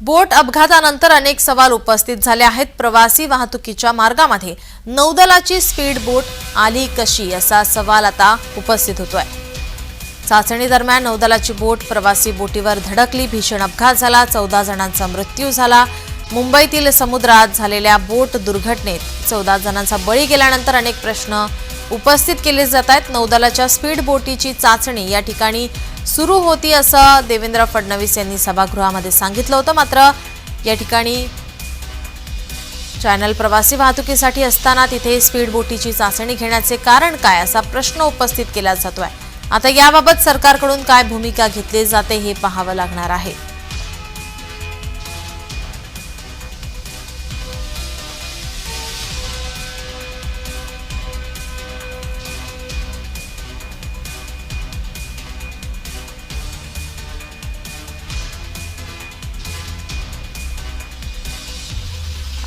बोट अपघातानंतर अनेक सवाल उपस्थित झाले आहेत. प्रवासी वाहतुकीच्या मार्गामध्ये नौदलाची स्पीड बोट आली कशी? असा सवाल आता उपस्थित होतोय. चाचणी दरम्यान नौदलाची बोट प्रवासी बोटीवर धडकली. भीषण अपघात झाला. चौदा जणांचा मृत्यू झाला. मुंबईतील समुद्रात झालेल्या बोट दुर्घटनेत चौदा जणांचा बळी गेल्यानंतर अनेक प्रश्न उपस्थित केले जात आहेत. नौदलाच्या स्पीड बोटीची चाचणी या ठिकाणी सुरू होती असं देवेंद्र फडणवीस यांनी सभागृहामध्ये सांगितलं होतं. मात्र या ठिकाणी चॅनल प्रवासी वाहतुकीसाठी असताना तिथे स्पीड बोटीची चाचणी घेण्याचे कारण काय असा प्रश्न उपस्थित केला जातोय. आता याबाबत सरकारकडून काय भूमिका घेतली जाते हे पाहावं लागणार आहे.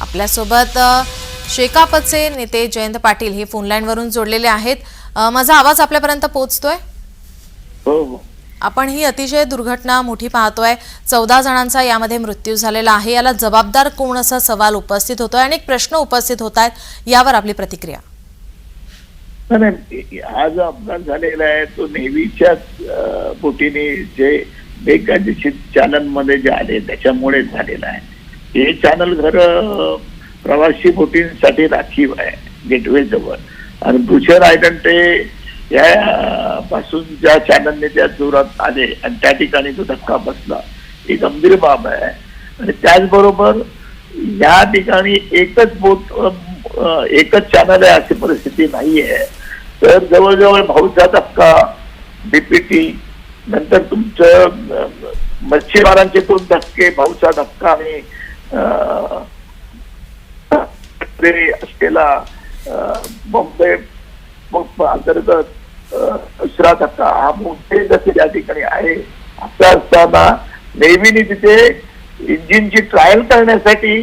आपल्यासोबत शेकापचे नेते जयंत पाटील हे फोनलाईनवरून जोडलेले आहेत. माझा आवाज आपल्यापर्यंत पोहोचतोय? हो हो. आपण ही अतिशय दुर्घटना मोठी पाहतोय. चौदा जणांचा यामध्ये मृत्यू झालेला आहे. याला जबाबदार कोण असा सवाल उपस्थित होतोय अनेक प्रश्न उपस्थित होत आहेत यावर आपली प्रतिक्रिया. हा जो अपघात झालेला आहे तो नेव्हीच्याच बोटीने जे बेकायदेशीर चॅनलमध्ये जे आले त्याच्यामुळे झालेला आहे. हे चॅनल घर प्रवासी बोटींसाठी राखीव आहे गेटवे जवळ. आणि बुशर आयटन ते या पासून ज्या चॅनलने त्या जोरात आले आणि त्या ठिकाणी तो धक्का बसला. ही गंभीर बाब आहे. आणि त्याचबरोबर या ठिकाणी एकच बोट एकच चॅनल आहे अशी परिस्थिती नाही आहे तर जवळजवळ भाऊचा धक्का डीपीटी नंतर तुमचं मच्छीमारांचे दोन धक्के भाऊचा धक्का आणि असलेला बॉम्बे अंतर्गत दुसरा धक्का हा मोठे जसे या ठिकाणी आहे. असं असताना नेव्हीने तिथे इंजिनची ट्रायल करण्यासाठी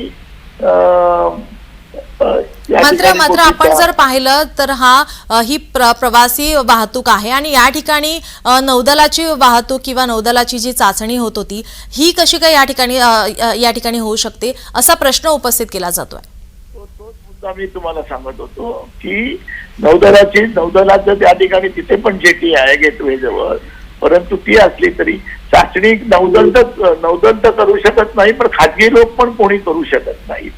मात्र मात्र आपण जर पाहिलं तर हा ही प्र, प्रवासी वाहतूक आहे आणि या ठिकाणी नौदलाची वाहतूक किंवा नौदलाची जी चाचणी होत होती ही कशी काय या ठिकाणी या ठिकाणी होऊ शकते असा प्रश्न उपस्थित केला जातोय. मी तुम्हाला सांगत होतो की नौदलाची नौदलाचं त्या ठिकाणी तिथे पण जेटी आहे गेटवे जवळ परंतु ती असली तरी चाचणी नौदल तर नौदल तर करू शकत नाही पण खाजगी लोक पण कोणी करू शकत नाही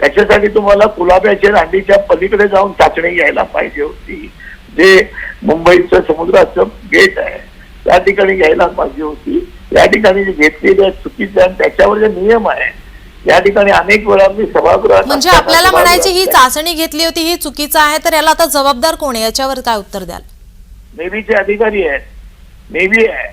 त्याच्यासाठी तुम्हाला कुलाब्याच्या दांडीच्या पलीकडे जाऊन चाचणी घ्यायला पाहिजे होती. जे मुंबईचं समुद्राचं गेट आहे त्या ठिकाणी घ्यायला पाहिजे होती. या ठिकाणी जे घेतलेले आहेत चुकीचे आणि त्याच्यावर जे नियम आहे या ठिकाणी अनेक वेळा मी सभागृहात म्हणजे आपल्याला म्हणायची ही चाचणी घेतली होती ही चुकीचं आहे तर याला आता जबाबदार कोण आहे? याच्यावर काय उत्तर द्याल? नेव्हीचे अधिकारी आहेत. नेव्ही आहे.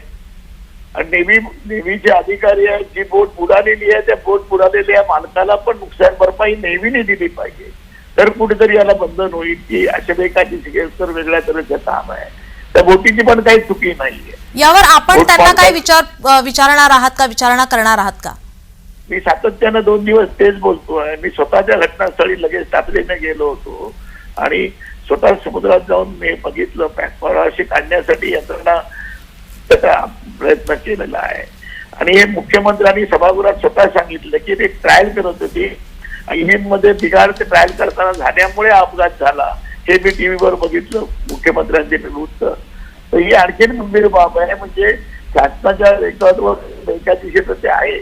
आणि नेव्ही नेव्हीचे अधिकारी आहेत जी बोट बुडालेली आहे त्या बोट बुडालेल्या मालकाला पण नुकसान भरपाई नेव्हीने दिली पाहिजे. तर कुठेतरी याला बंधन होईल की अशा बेकायदेशीर तर वेगळ्या तऱ्हेचं काम आहे. त्या बोटीची पण काही चुकी नाहीये. यावर आपण त्यांना काय पाडतात. विचार विचारणार आहात का? विचारणा करणार आहात का? मी सातत्यानं दोन दिवस तेच बोलतोय मी स्वतःच्या घटनास्थळी लगेच तातडीने गेलो होतो. आणि स्वतः समुद्रात जाऊन मी बघितलं पॅकशी काढण्यासाठी यंत्रणा प्रयत्न केलेला आहे. आणि हे मुख्यमंत्र्यांनी सभागृहात स्वतः सांगितलं की ते ट्रायल करत होती. इंजिनमध्ये बिघाड ते ट्रायल करताना झाल्यामुळे अपघात झाला. हे मी टीव्हीवर बघितलं मुख्यमंत्र्यांचे वृत्त. तर ही आणखीन गंभीर बाब आहे म्हणजे शासनाच्या रेकॉर्डवर बेकायदेशीर ते आहे.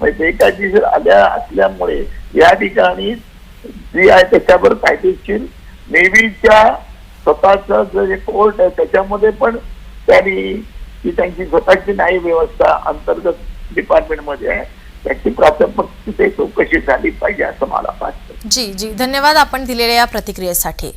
म्हणजे बेकायदेशीर आल्या असल्यामुळे या ठिकाणी जी आहे त्याच्यावर कायदेशीर नेव्हीच्या स्वतःच जे कोर्ट आहे त्याच्यामध्ये पण त्यांनी ती त्यांची स्वतःची न्याय व्यवस्था अंतर्गत डिपार्टमेंटमध्ये आहे. त्याची प्राथमिक तिथे चौकशी झाली पाहिजे असं मला वाटतं. जी जी. धन्यवाद आपण दिलेल्या या प्रतिक्रियेसाठी.